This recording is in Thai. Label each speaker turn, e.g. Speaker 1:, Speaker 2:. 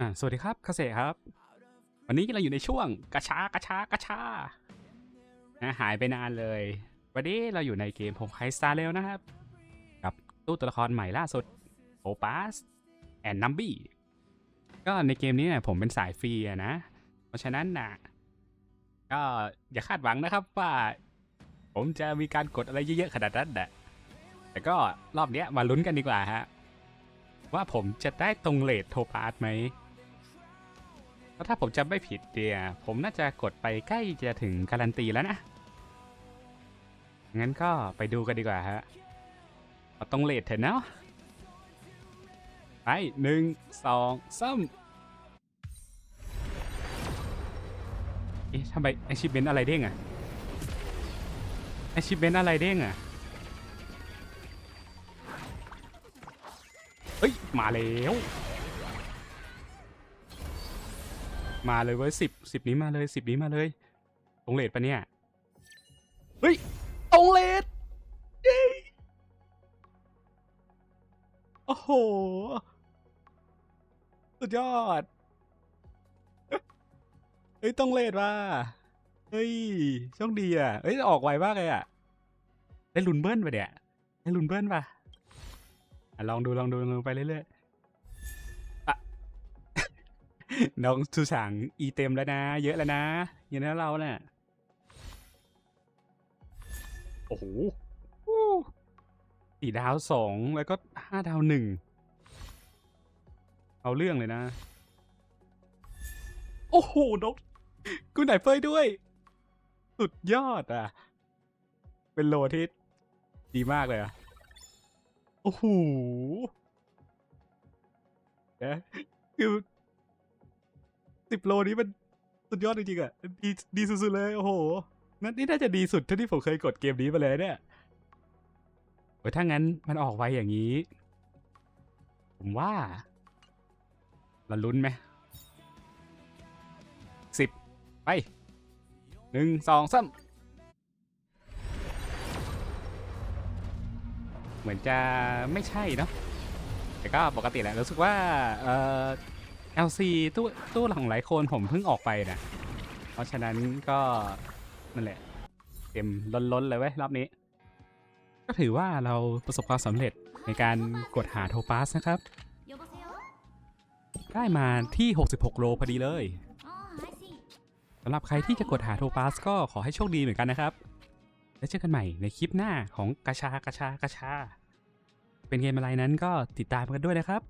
Speaker 1: อ่าสวัสดีครับเกษตรครับ วันนี้เราอยู่ในช่วงกระชากระชากระชานะหายไปนานเลย วันนี้เราอยู่ในเกมผมไคสตาร์เรลนะครับ กับตู้ตัวละครใหม่ล่าสุดโอปาสแอนนัมบี้ก็ในเกมนี้เนี่ยผมเป็นสายฟรีนะ เพราะฉะนั้นนะก็อย่าคาดหวังนะครับว่า ผมจะมีการกดอะไรเยอะๆขนาดนั้นนะแต่ก็รอบนี้มาลุ้นกันดีกว่าฮะว่าผมจะได้ตรงเลทโทปาสไหม เพราะถ้าผมจำไม่ผิดเดียผมน่าจะกดไปใกล้จะถึงการันตีแล้วนะ งั้นก็ไปดูกันดีกว่าฮะเองเลทเถอะเนาะไปหนึ่งสองสามเอ๊ะทำไมไอชิเมนอะไรเด้งอะไอชิเมนอะไรเด้งอะเฮ้ย มาแล้ว มาเลยเว้ยสิบสิบนี้มาเลยสิบนี้มาเลยตรงเลทปะเนี่ย เฮ้ยตรงเลทโอ้โห สุดยอด เฮ้ยตรงเลทว่ะเฮ้ยโชคดีอะเฮ้ยออกไวมากเลยอะ ได้ลุนเบิ้ลปะเนี่ย ได้ลุนเบิ้ลปะอะลองดูลองดูลองดูไปเรื่อย น้องสุสังอีเต็มแล้วนะ เยอะแล้วนะอย่างนั้นเราเนี่ยโอ้โหอู้สี่ดาวสองแล้วก็ห้าดาวหนึ่งเอาเรื่องเลยนะ โอ้โหนกกูไหนเฟยด้วย สุดยอดอะ เป็นโลที่ดีมากเลยอะ โอ้โหนะคือ สิบโลนี้มันสุดยอดจริงๆอะดีดีสุดๆเลย โอ้โห นั่นนี่น่าจะดีสุดเท่าที่ผมเคยกดเกมนี้มาเลยเนี่ยโอ้ยถ้างั้นมันออกไวอย่างนี้ ผมว่าเราลุ้นไหมสิบไปหนึ่งสองสามเหมือนจะไม่ใช่เนาะแต่ก็ปกติแหละรู้สึกว่าเออ LC ตู้ตู้หลังหลายคนผมเพิ่งออกไปนะเพราะฉะนั้นก็นั่นแหละเต็มล้นๆเลยเว้ยรอบนี้ ก็ถือว่าเราประสบความสำเร็จในการกดหาโทปัสนะครับ ได้มาที่ 66 โลพอดีเลยสำหรับใครที่จะกดหาโทปัสก็ขอให้โชคดีเหมือนกันนะครับ แล้วเจอกันใหม่ในคลิปหน้าของกระชากระชากระชา เป็นเกมอะไรนั้นก็ติดตามกันด้วยนะครับ